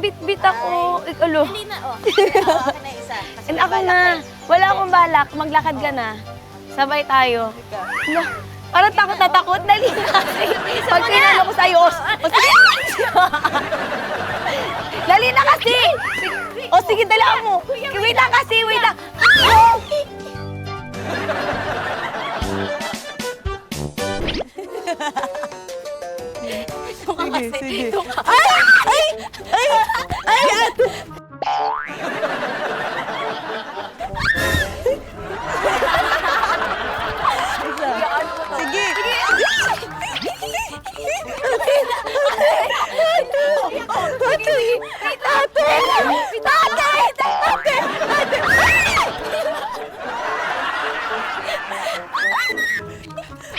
Bit-bit ako. Alo. Hindi na, oh. Oo, akin na isa. Kasi And may ako balak na. eh. Wala akong balak. Maglakad ka na. Sabay tayo. Hala, Parang takot na takot. Dali na. Pag pinalo ko sa'yo, os, o sige. Dali na kasi. O sige, dala mo. Wait lang kasi, wait lang. Sige, sige. Ay!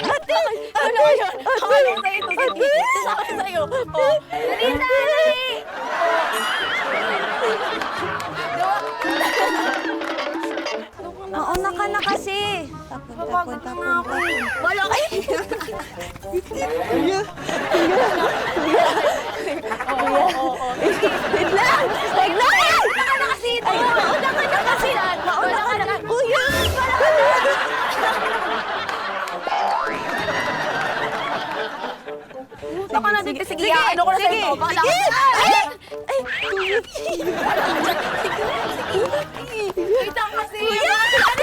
Ate! Ano ba yun? Ano sa'yo. Oh. Dali dali! Mauna ka na kasi. Papagod na tapon, ako. Wala kayo. Kuya, kuya, kuya. Baka na dito. Sige, ano ko na sige, sa'yo. Sige. Ay! Ay! Wait lang kasi. Ano dyan? Ay,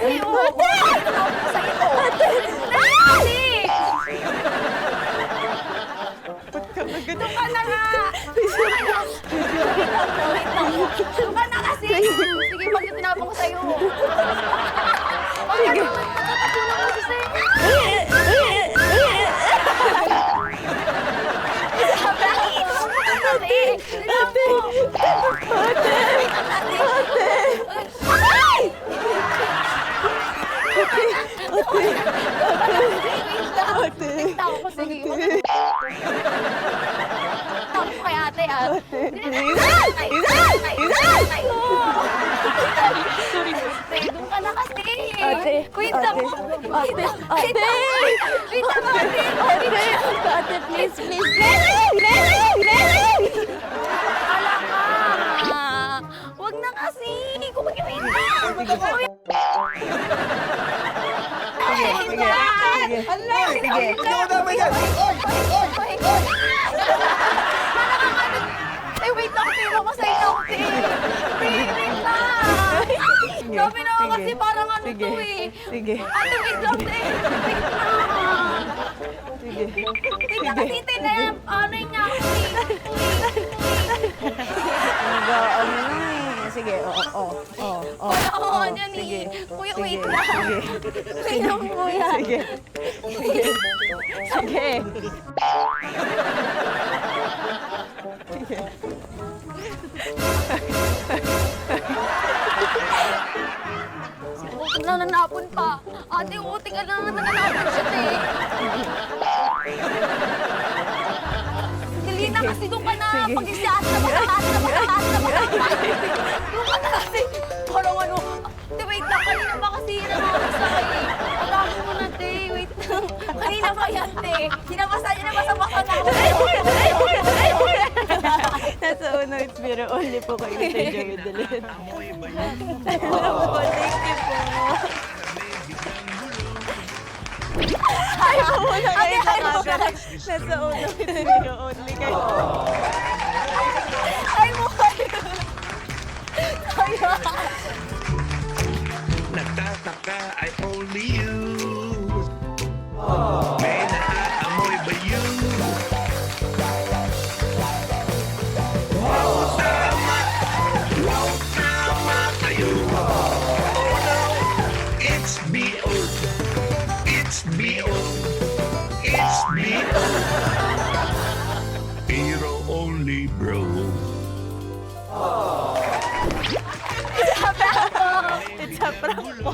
Kasi, oo. Ko sa'yo. Dali! Doon ka na nga. Wait lang. Doon ka na kasi. Sige, pag tinapang ko sa'yo. Sige. Magkakatulang ko kasi sa'yo. Ate! Tawag ko, sige. Tawag ko kay ate, ah. Ay, ay, ay, Sorry, doon ka na kasi. Ate, Wait lang. ate, ate. Wait lang, ate. Ate! Ate, please, please! Lenny! Lenny! Lenny! Wala ka. Huwag na kasi. Kung mag-wait lang. Wait Sige, sige. Hala! Sige. Hindi ko dapat yan! Oy! Oy! Eh, wait lang, tira ko sa inyo. Wait, wait lang. Sabi na sige. kasi parang ano Sige. to eh. Sige. Ate, wait lang, te. Wait lang. Sige. Lang kasi, na ano niya ako eh. Nag-ano na eh. Sige, oo, oo, oo, oo. Wala ako dyan sige. eh. Kuya, wait lang. Sige. Wait lang, kuya. Sige. Sige. Sige. Sige. Nananapon pa. Ate, uti ka na nananapon siya, te. Dali na kasi doon ka na. Sige. Pag isias na taas na taas na ka na Kanina pa yan, te. Sinabasa niya na basa-basa na ako. Nasa uno, it's Biro only po kay Mr. Joey Dalit. Hello po, thank you po. Ay, muna kayo sa camera. Nasa uno, it's Biro only kay prank po.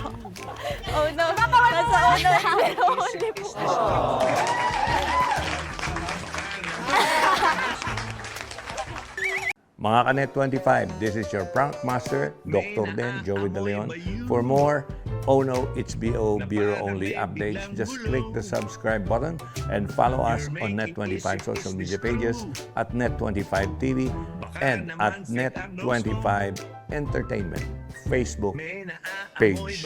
Oh no, nasa oh no, it's Vero only po. Mga Kanet 25, this is your prank master, Dr. Den, Joey De Leon. For more Oh No, It's BO Bureau Only updates, just click the subscribe button and follow us on Net25 social media pages at Net25 TV and at Net25 Entertainment Facebook Peace.